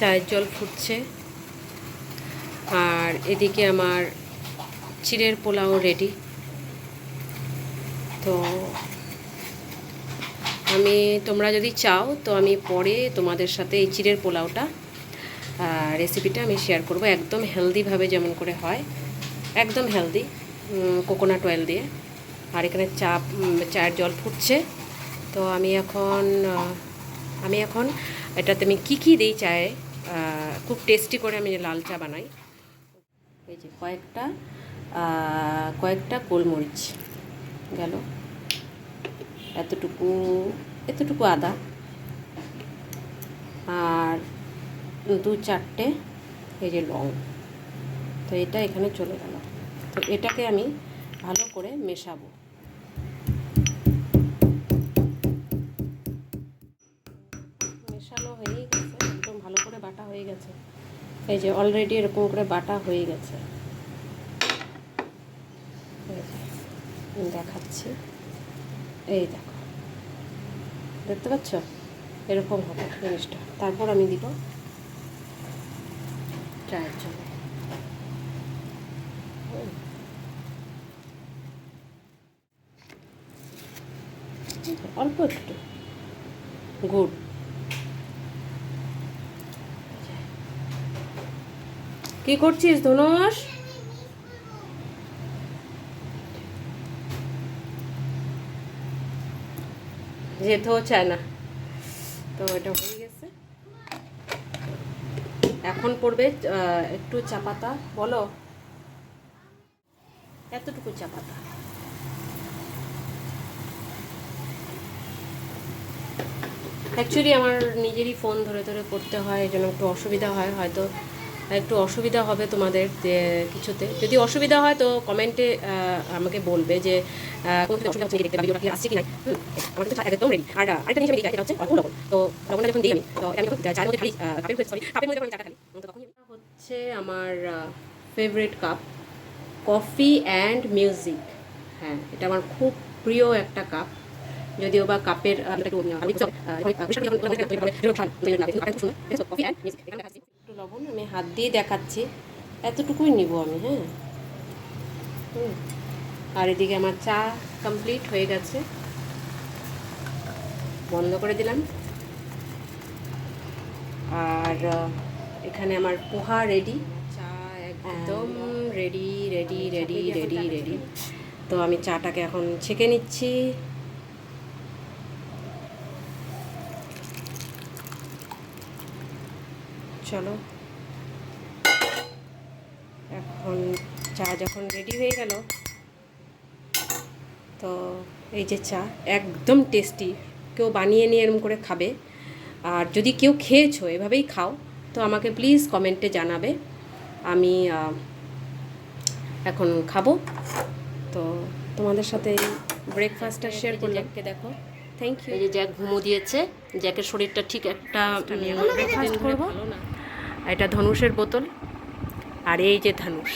চায়ের জল ফুটছে। আর এদিকে আমার চিড়ের পোলাও রেডি তো আমি, তোমরা যদি চাও, তো আমি পরে তোমাদের সাথে এই চিড়ের পোলাওটা রেসিপিটা আমি শেয়ার করব। একদম হেলদিভাবে যেমন করে হয়। একদম হেলদি কোকোনাট অয়েল দিয়ে। আর এখানে চা চায়ের জল ফুটছে। তো আমি এখন আমি এখন এটাতে আমি কী কী দিই চায়ে? খুব টেস্টি করে আমি লাল চা বানাই। এই যে কয়েকটা কয়েকটা গোলমরিচ গেল। এতটুকু এতটুকু আদা। আর দু চারটে এই যে লং। তো এটা এখানে চলে গেল। তো এটাকে আমি ভালো করে মেশাবো। মেশানো হয়েই গেছে। বাটা হয়ে গেছে। এই যে অলরেডি এরকম করে বাটা হয়ে গেছে। দেখাচ্ছি। এই দেখো। দেখতে পাচ্ছ? এরকম হবে জিনিসটা। তারপর আমি দিব চায়ের জন্য। অল্প একটু। গুড়। কি করছিস ধনুষ? যেতেও চায় না। তো এটা হয়ে গেছে। এখন পড়বে একটু চা পাতা, বলো? এতটুকু চা পাতা। অ্যাকচুয়ালি আমার নিজেরই ফোন ধরে ধরে করতে হয় এই জন্য একটু অসুবিধা হয়, হয়তো একটু অসুবিধা হবে তোমাদের কিছুতে যদি অসুবিধা হয় তো কমেন্টে আমাকে বলবে যে হচ্ছে আমার favourite cup coffee and music হ্যাঁ এটা আমার খুব প্রিয় একটা কাপ যদিও বা কাপের লবণ আমি হাত দিয়ে দেখাচ্ছি। এতটুকুই নিব আমি হ্যাঁ। আর এদিকে আমার চা কমপ্লিট হয়ে গেছে। বন্ধ করে দিলাম। আর এখানে আমার পোহা রেডি চা একদম ready ready ready ready ready তো আমি চাটাকে এখন ছেঁকে নিচ্ছি। চলো। এখন চা যখন রেডি হয়ে গেল তো এই যে চা একদম টেস্টি কেউ বানিয়ে নিয়ে এরম করে খাবে। আর যদি কেউ খেয়েছো এভাবেই খাও তো আমাকে প্লিজ কমেন্টে জানাবে। আমি এখন খাব। তো তোমাদের সাথে ব্রেকফাস্টটা শেয়ার করলাম। দেখো। থ্যাংক ইউ এই যে জ্যাক ঘুমো দিয়েছে। জ্যাকের শরীরটা ঠিক একটা ব্রেকফাস্ট করব। এটা ধনুষের বোতল আর এই যে ধনুষ।